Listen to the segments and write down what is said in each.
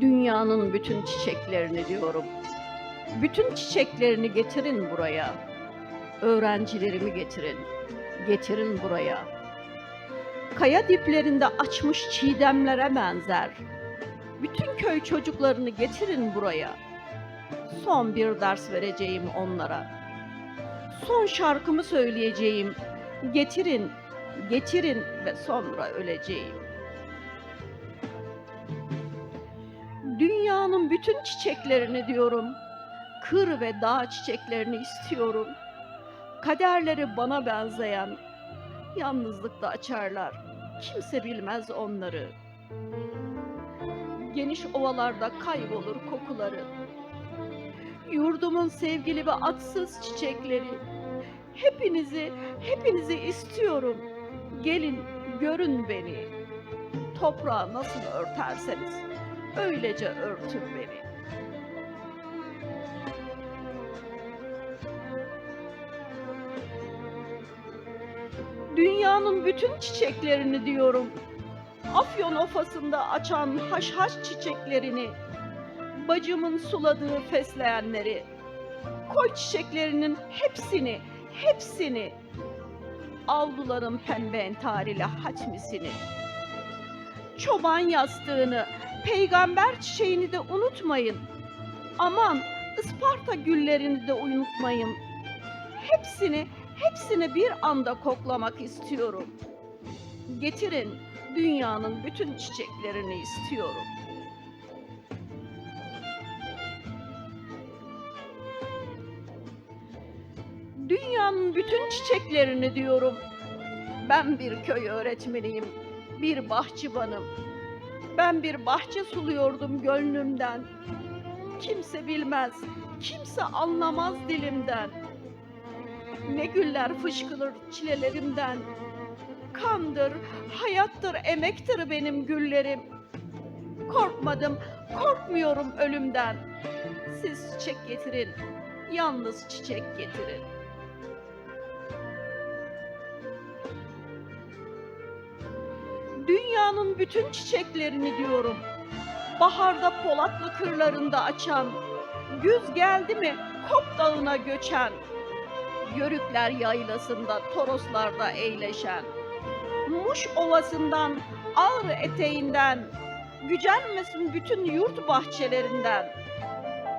Dünyanın bütün çiçeklerini diyorum. Bütün çiçeklerini getirin buraya. Öğrencilerimi getirin. Getirin buraya. Kaya diplerinde açmış çiğdemlere benzer. Bütün köy çocuklarını getirin buraya. Son bir ders vereceğim onlara. Son şarkımı söyleyeceğim. Getirin, getirin ve sonra öleceğim. Dünyanın bütün çiçeklerini diyorum. Kır ve dağ çiçeklerini istiyorum. Kaderleri bana benzeyen yalnızlıkta açarlar. Kimse bilmez onları. Geniş ovalarda kaybolur kokuları. Yurdumun sevgili ve atsız çiçekleri. Hepinizi, hepinizi istiyorum. Gelin, görün beni. Toprağı nasıl örterseniz öylece örtün beni. Dünyanın bütün çiçeklerini diyorum. Afyon ofasında açan haşhaş çiçeklerini, bacımın suladığı fesleğenleri, koy çiçeklerinin hepsini, hepsini, avluların pembe entarili hatmisini, çoban yastığını, peygamber çiçeğini de unutmayın. Aman Isparta güllerini de unutmayın. Hepsini, hepsini bir anda koklamak istiyorum. Getirin dünyanın bütün çiçeklerini istiyorum. Dünyanın bütün çiçeklerini diyorum. Ben bir köy öğretmeniyim, bir bahçıvanım. Ben bir bahçe suluyordum gönlümden. Kimse bilmez, kimse anlamaz dilimden. Ne güller fışkılır çilelerimden. Kandır, hayattır, emektir benim güllerim. Korkmadım, korkmuyorum ölümden. Siz çiçek getirin, yalnız çiçek getirin. Dünyanın bütün çiçeklerini diyorum. Baharda Polatlı kırlarında açan, güz geldi mi Kop dağına göçen, Yörükler yaylasında Toroslarda eğleşen, Muş ovasından Ağrı eteğinden, gücenmesin bütün yurt bahçelerinden.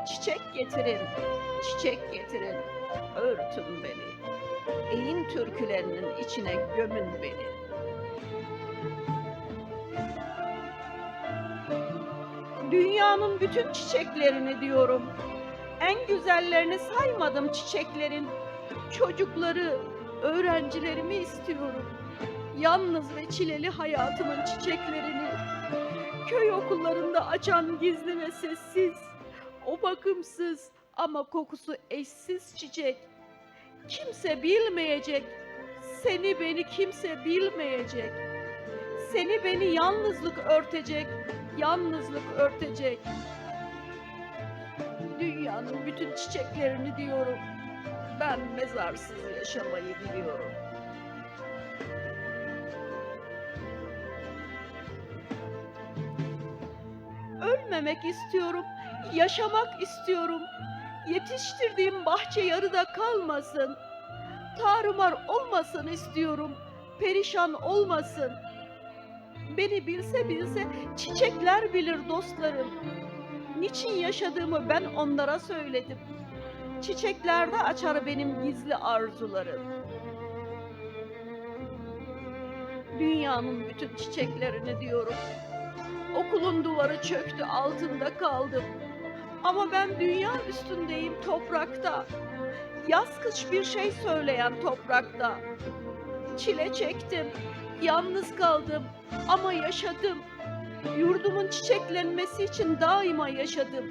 Çiçek getirin, çiçek getirin, örtün beni. Eğin türkülerinin içine gömün beni. Dünyanın bütün çiçeklerini diyorum. En güzellerini saymadım çiçeklerin. Çocukları, öğrencilerimi istiyorum. Yalnız ve çileli hayatımın çiçeklerini. Köy okullarında açan gizli ve sessiz. O bakımsız ama kokusu eşsiz çiçek. Kimse bilmeyecek. Seni beni kimse bilmeyecek. Seni beni yalnızlık örtecek yalnızlık örtecek. Dünyanın bütün çiçeklerini diyorum. Ben mezarsız yaşamayı biliyorum. Ölmemek istiyorum, yaşamak istiyorum. Yetiştirdiğim bahçe yarıda kalmasın. Tarumar olmasın istiyorum. Perişan olmasın. Beni bilse bilse çiçekler bilir dostlarım. Niçin yaşadığımı ben onlara söyledim. Çiçeklerde açar benim gizli arzularım. Dünyanın bütün çiçeklerini diyorum. Okulun duvarı çöktü altında kaldım. Ama ben dünya üstündeyim toprakta. Yaz kış bir şey söyleyen toprakta. Çile çektim, yalnız kaldım ama yaşadım. Yurdumun çiçeklenmesi için daima yaşadım.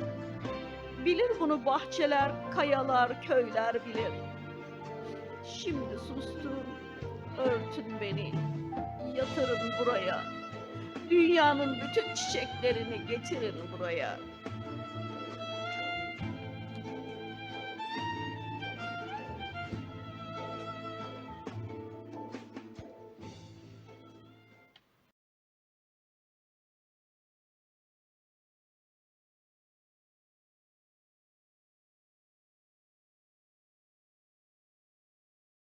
Bilir bunu bahçeler, kayalar, köyler bilir. Şimdi sustum. Örtün beni. Yatırın buraya. Dünyanın bütün çiçeklerini getirin buraya.